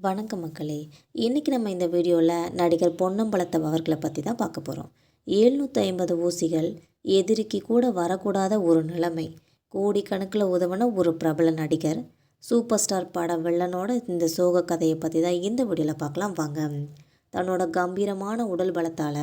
வணக்கம் மக்களே. இன்றைக்கி நம்ம இந்த வீடியோவில் நடிகர் பொன்னம்பலத்தம் அவர்களை பற்றி தான் பார்க்க போகிறோம் எழுநூற்றி ஐம்பது ஊசிகள் எதிரிக்கு கூட வரக்கூடாத ஒரு நிலைமை கோடிக்கணக்கில் உதவின ஒரு பிரபல நடிகர் சூப்பர் ஸ்டார் பட வில்லனோட இந்த சோக கதையை பற்றி தான் இந்த வீடியோவில் பார்க்கலாம். வாங்க. தன்னோட கம்பீரமான உடல் பலத்தால்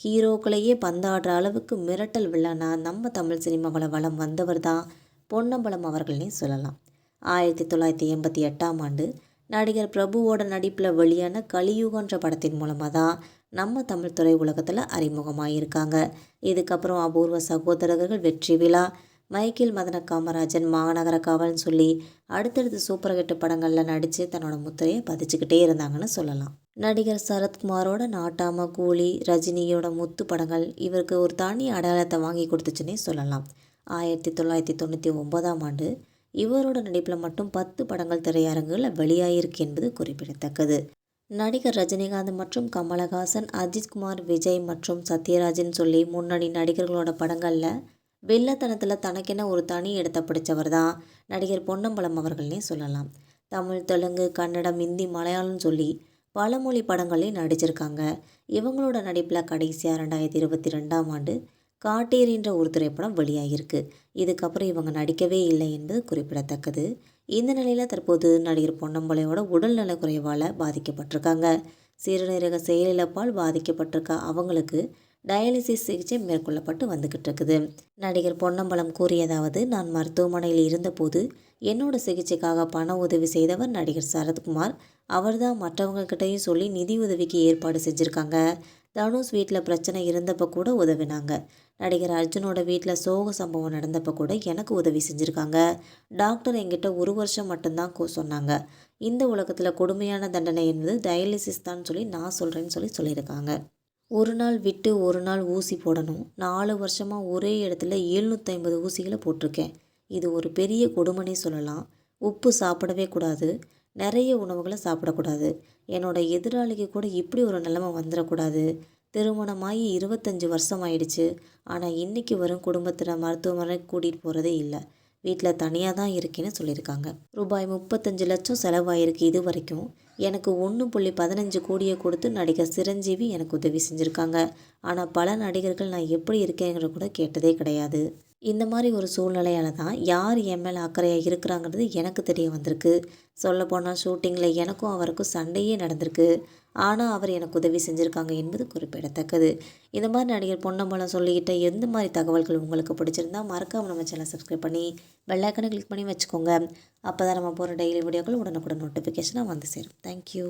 ஹீரோக்களையே பந்தாடுற அளவுக்கு மிரட்டல் வில்லனா நம்ம தமிழ் சினிமாவில் வளம் வந்தவர் தான் பொன்னம்பலம் அவர்கள்னே சொல்லலாம். ஆயிரத்தி தொள்ளாயிரத்தி எண்பத்தி எட்டாம் ஆண்டு நடிகர் பிரபுவோட நடிப்பில் வெளியான கலியுகன்ற படத்தின் மூலமாக தான் நம்ம தமிழ் துறை உலகத்தில் அறிமுகமாகியிருக்காங்க இதுக்கப்புறம் அபூர்வ சகோதரர்கள் வெற்றி விழா மைக்கேல் மதன காமராஜன் மாநகர காவல்னு சொல்லி அடுத்தடுத்து சூப்பர் ஹிட் படங்களில் நடித்து தன்னோட முத்திரையை பதிச்சுக்கிட்டே இருந்தாங்கன்னு சொல்லலாம். நடிகர் சரத்குமாரோட நாட்டாம கூலி ரஜினியோட முத்து படங்கள் இவருக்கு ஒரு தனி அடையாளத்தை வாங்கி கொடுத்துச்சுன்னே சொல்லலாம். ஆயிரத்தி தொள்ளாயிரத்தி தொண்ணூற்றி ஒன்பதாம் ஆண்டு இவரோட நடிப்பில் மட்டும் பத்து படங்கள் திரையரங்குகளில் வெளியாகிருக்கு என்பது குறிப்பிடத்தக்கது. நடிகர் ரஜினிகாந்த் மற்றும் கமலஹாசன் அஜித்குமார் விஜய் மற்றும் சத்யராஜன் சொல்லி முன்னணி நடிகர்களோட படங்களில் வெள்ளத்தனத்தில் தனக்கென ஒரு தனி இடத்தை பிடிச்சவர் தான் நடிகர் பொன்னம்பலம் அவர்கள்னே சொல்லலாம். தமிழ் தெலுங்கு கன்னடம் இந்தி மலையாளம் சொல்லி பல மொழி படங்களையும் நடிச்சிருக்காங்க. இவங்களோட நடிப்பில் கடைசியாக ரெண்டாயிரத்தி இருபத்தி ரெண்டாம் ஆண்டு காட்டேரின்ற ஒரு திரைப்படம் வெளியாகியிருக்கு. இதுக்கப்புறம் இவங்க நடிக்கவே இல்லை என்பது குறிப்பிடத்தக்கது. இந்த நிலையில் தற்போது நடிகர் பொன்னம்பலையோட உடல்நல குறைவால் பாதிக்கப்பட்டிருக்காங்க. சிறுநீரக செயலிழப்பால் பாதிக்கப்பட்டிருக்க அவங்களுக்கு டயாலிசிஸ் சிகிச்சை மேற்கொள்ளப்பட்டு வந்துக்கிட்டு இருக்குது நடிகர் பொன்னம்பலம் கூறியதாவது நான் மருத்துவமனையில் இருந்தபோது என்னோட சிகிச்சைக்காக பண உதவி செய்தவர் நடிகர் சரத்குமார். அவர்தான் மற்றவங்கக்கிட்டையும் சொல்லி நிதி உதவிக்கு ஏற்பாடு செஞ்சுருக்காங்க. தனுஷ் வீட்டில் பிரச்சனை இருந்தப்போ கூட உதவினாங்க. நடிகர் அர்ஜுனோட வீட்டில் சோக சம்பவம் நடந்தப்போ கூட எனக்கு உதவி செஞ்சுருக்காங்க. டாக்டர் என்கிட்ட ஒரு வருஷம் மட்டும்தான் சொன்னாங்க. இந்த உலகத்தில் கொடுமையான தண்டனை என்பது டயாலிசிஸ் தான் சொல்லி நான் சொல்கிறேன்னு சொல்லி சொல்லியிருக்காங்க. ஒரு நாள் விட்டு ஒரு நாள் ஊசி போடணும். நாலு வருஷமாக ஒரே இடத்துல எழுநூற்றி ஐம்பது ஊசிகளை போட்டிருக்கேன். இது ஒரு பெரிய கொடுமனே சொல்லலாம். உப்பு சாப்பிடவே கூடாது. நிறைய உணவுகளை சாப்பிடக்கூடாது. என்னோட எதிராளிக்கு கூட இப்படி ஒரு நிலைமை வந்துடக்கூடாது. திருமணமாகி இருபத்தஞ்சி வருஷம் ஆயிடுச்சு ஆனால் இன்றைக்கி வரும் குடும்பத்தில் மருத்துவமனை கூட்டிகிட்டு போகிறதே இல்லை. வீட்டில் தனியாக தான் இருக்கேன்னு சொல்லியிருக்காங்க. ரூபாய் முப்பத்தஞ்சு லட்சம் செலவாயிருக்கு இது வரைக்கும். எனக்கு ஒன்று புள்ளி பதினஞ்சு கோடியை கொடுத்து நடிகர் சிரஞ்சீவி எனக்கு உதவி செஞ்சுருக்காங்க. ஆனால் பல நடிகர்கள் நான் எப்படி இருக்கேங்கிற கூட கேட்டதே கிடையாது. இந்த மாதிரி ஒரு சூழ்நிலையால் தான் யார் என் மேலே அக்கறையாக இருக்கிறாங்கிறது எனக்கு தெரிய வந்திருக்கு. சொல்லப்போனால் ஷூட்டிங்கில் எனக்கும் அவருக்கும் சண்டையே நடந்திருக்கு. ஆனால் அவர் எனக்கு உதவி செஞ்சுருக்காங்க என்பது குறிப்பிடத்தக்கது. இந்த மாதிரி நடிகர் பொன்னம்பலம் சொல்லிக்கிட்ட எந்த மாதிரி தகவல்கள் உங்களுக்கு பிடிச்சிருந்தா மறக்காமல் நம்ம சேனல் சப்ஸ்கிரைப் பண்ணி பெல்லைக்கனை கிளிக் பண்ணி வச்சுக்கோங்க. அப்போ தான் நம்ம போகிற டெய்லி வீடியோக்கள் உடனுக்குடன் நோட்டிஃபிகேஷனாக வந்து சேரும். தேங்க்யூ